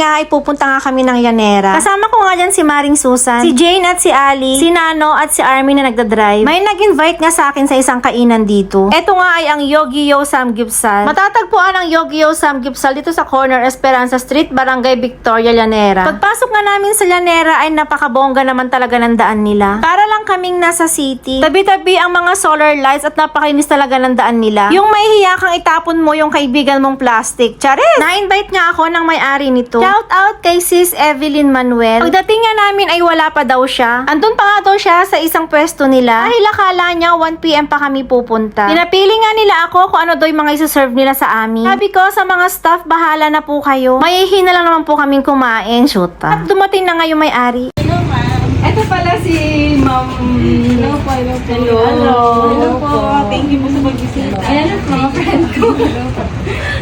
nga ay pupunta nga kami ng Yanera. Kasama ko nga dyan si Maring Susan, si Jane at si Ali, si Nano at si Army na nagdadrive. May nag-invite nga sa akin sa isang kainan dito. Eto nga ay ang Yogi-Yo Samgyeopsal. Matatagpuan ang Yogi-Yo Samgyeopsal dito sa corner Esperanza Street, Barangay Victoria, Llanera. Pagpasok nga namin sa Llanera ay napakabongga naman talaga ng daan nila. Para lang kaming nasa city. Tabi-tabi ang mga solar lights at napakainis talaga ng daan nila. Yung may hiya kang itapon mo yung kaibigan mong plastic. Charis! Na-invite nga ako ng may-ari nito. Shout out kay Sis Evelyn Manuel. Pagdating nga namin ay wala pa daw siya. Andun pa nga daw siya sa isang pwesto nila. Dahil akala niya 1pm pa kami pupunta. Pinapili nga nila ako kung ano daw yung mga isa-serve nila sa amin. Sabi ko sa mga staff, bahala na po kayo. Mayihin na lang naman po kaming kumain. Shoot At dumating na nga yung may-ari. Ito pala si Ma'am... Hello po, hello po. Hello. Hello, po. Thank you po sa pagbisita. Ayan po, mga friend ko.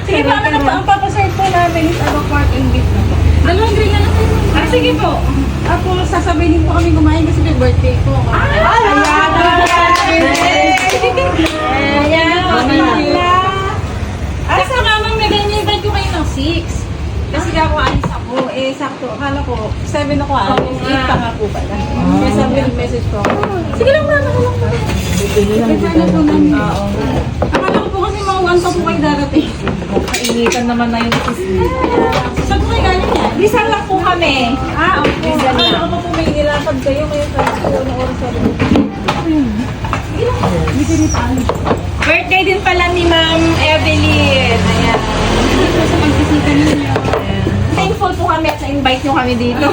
Sige po, ano po, ang papaserve po namin is ano, pork and beef na po. Dalawang grill na lang po. Ah, sige po. Ako, sasabihin po kami kumain kasi may birthday po. Ah, ayan! Ayan! Ayan! Asa nga, ma'am, nag-invite ko kayo ng 6. Kasi ako alis ako, eh sakto, akala ko, 7 ako alis, 8 pa nga po pala. Kaya sabi ng message ko, sige lang mama, ako lang po. Sige lang po. Oo. Akala ko po kasi mga 1 pa po kayo darating. Kainitan naman na yung sis. Saan po kayo galing yan? Rizal lang po kami. Ah, okay. Akala ko pa po may nilapag kayo, ngayon ko, ano oras ko. Lang ko rin paano. Birthday din pala ni Ma'am Evelyn. Ayan. Sa. Thankful po kami at na-invite nyo kami dito.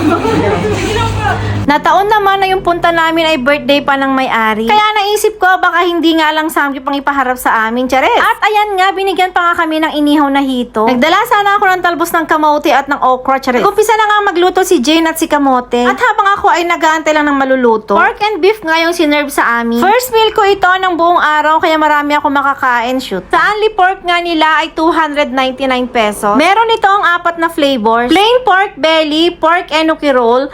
Nataon naman na yung punta namin ay birthday pa ng may-ari. Kaya naisip ko baka hindi nga lang samgyup pang ipaharap sa amin, Chares. At ayan nga, binigyan pa nga kami ng inihaw na hito. Nagdala sana ako ng talbos ng kamote at ng okra, Chares. Umpisa na nga magluto si Jane at si Kamote. At habang ako ay nag-aantay lang ng maluluto, pork and beef nga yung sinerve sa amin. First meal ko ito ng buong araw kaya marami ako makakain, shoot. Sa only pork nga nila ay 299 pesos. Meron itong apat na flavors. Plain pork belly, pork enoki roll,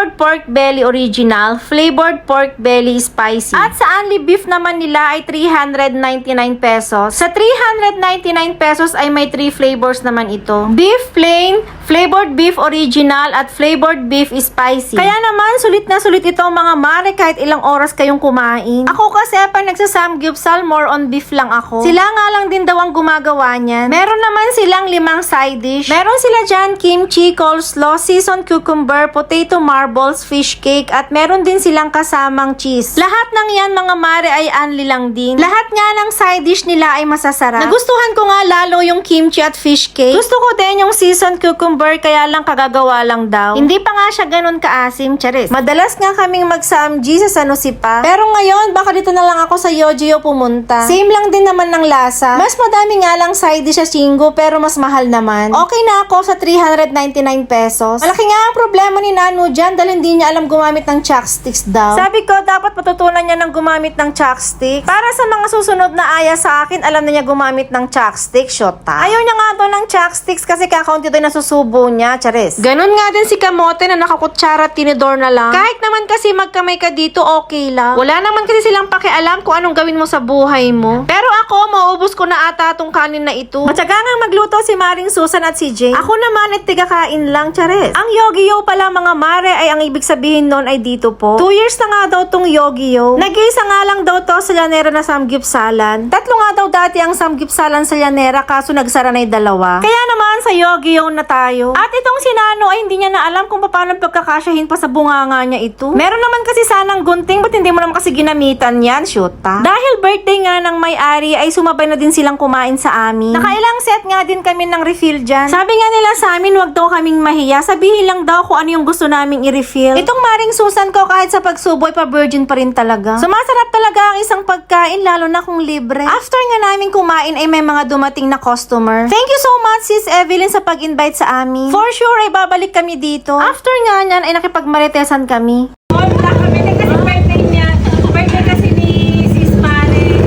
flavored pork belly original, flavored pork belly spicy. At sa only beef naman nila ay 399 pesos. Sa 399 pesos ay may 3 flavors naman ito. Beef plain, flavored beef original at flavored beef spicy. Kaya naman sulit na sulit ito mga mare kahit ilang oras kayong kumain. Ako kasi pag nagsasamgyupsal more on beef lang ako. Sila nga lang din daw ang gumagawa niyan. Meron naman silang limang side dish. Meron sila dyan kimchi, coleslaw, seasoned cucumber, potato marbles, fish cake at meron din silang kasamang cheese. Lahat ng yan mga mare ay anli lang din. Lahat nga ng side dish nila ay masasarap. Nagustuhan ko nga lalo yung kimchi at fish cake. Gusto ko din yung seasoned cucumber kaya lang kagagawa lang daw. Hindi pa nga siya ganun kaasim, charis. Madalas nga kaming magsamji sa San Jose pa. Pero ngayon, baka dito na lang ako sa Yojiyo pumunta. Same lang din naman ng lasa. Mas madami nga lang side dish sa Chingo pero mas mahal naman. Okay na ako sa 399 pesos. Malaki nga ang problema ni Nano dyan dahil hindi niya alam gumamit ng chopsticks daw. Sabi ko, dapat matutunan niya ng gumamit ng chopsticks. Para sa mga susunod na aya sa akin, alam na niya gumamit ng chopsticks, shota. Ayaw niya nga daw ng chopsticks kasi kakaunti daw yung nasusubo niya, charis. Ganon nga din si Kamote na nakakutsara at tinidor na lang. Kahit naman kasi magkamay ka dito, okay lang. Wala naman kasi silang pakialam kung anong gawin mo sa buhay mo. Pero ako, maubos ko na ata tong kanin na ito. Matyaga nga magluto si Maring Susan at si Jane. Ako naman at tigakain lang, charis. Ang Yogi-Yo pala mga mare ay ang ibig sabihin nun ay dito po. Two years na nga daw tong Yogi-Yo. Nag-iisa nga lang daw to sa Llanera na samgyupsalan. Tatlo nga daw dati ang samgyupsalan sa Llanera kaso nagsara na yung dalawa. Kaya naman sa Yogi-Yo na tayo. At itong si Nano ay hindi niya na alam kung paano pagkakasyahin pa sa bunganga niya ito. Meron naman kasi sanang gunting, ba't hindi mo naman kasi ginamitan yan, shoota? Dahil birthday nga ng may-ari ay sumabay na din silang kumain sa amin. Nakailang set nga din kami ng refill dyan. Sabi nga nila sa amin, wag daw kaming mahiya. Sabihin lang daw kung ano yung gusto naming i-refill. Itong maring susan ko kahit sa pagsuboy pa virgin pa rin talaga. Sumasarap talaga ang isang pagkain lalo na kung libre. After nga namin kumain ay may mga dumating na customer. Thank you so much sis Evelyn sa pag-invite sa amin. For sure ay babalik kami dito. After nga niyan ay nakipagmaritesan kami. Wala kami din kasi birthday niya. Birthday kasi ni Sis Mare.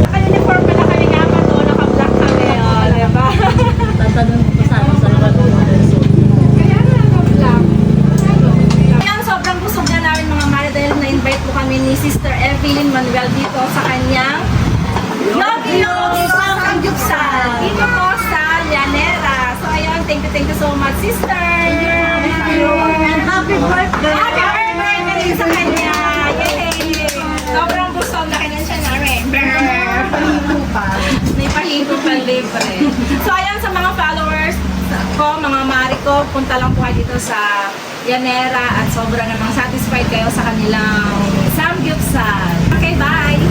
Naka-uniform pala kami nga pa to. Naka-black kami. O, diba? Tatanong ko sa ano sa resort. Kaya nga naka-black. Kaya sobrang busog na namin mga Mare dahil na-invite po kami ni Sister Evelyn Manuel dito sa kanyang Yogi Yogi Samgyupsal. Dito po sa Llanera. Thank you, thank you so much, sister. Thank you. And happy birthday. Happy birthday din sa kanya. Yay! Sobrang gusto ang laki siya namin. Pahipo pa. May pahipo pa libre. So, ayan sa mga followers ko, mga mari ko, punta lang po kayo dito sa Yanera at sobrang namang satisfied kayo sa kanilang samgyupsal. Okay, bye!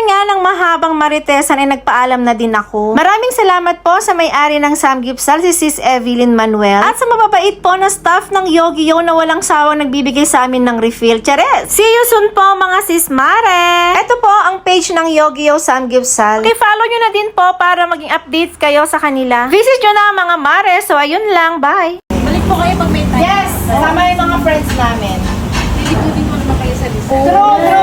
Nga ng mahabang maritesan ay nagpaalam na din ako. Maraming salamat po sa may-ari ng Samgipsal, si Sis Evelyn Manuel. At sa mababait po na staff ng Yogiyo na walang sawang nagbibigay sa amin ng refill. Charet! See you soon po mga Sis Mare! Ito po ang page ng Yogiyo Samgipsal. I-follow nyo na din po para maging updates kayo sa kanila. Visit nyo na mga Mare. So ayun lang. Bye! Balik po kayo pag may time. Yes! Sama yung mga friends namin. Lilipudin ko naman kayo sa list. True, true, true.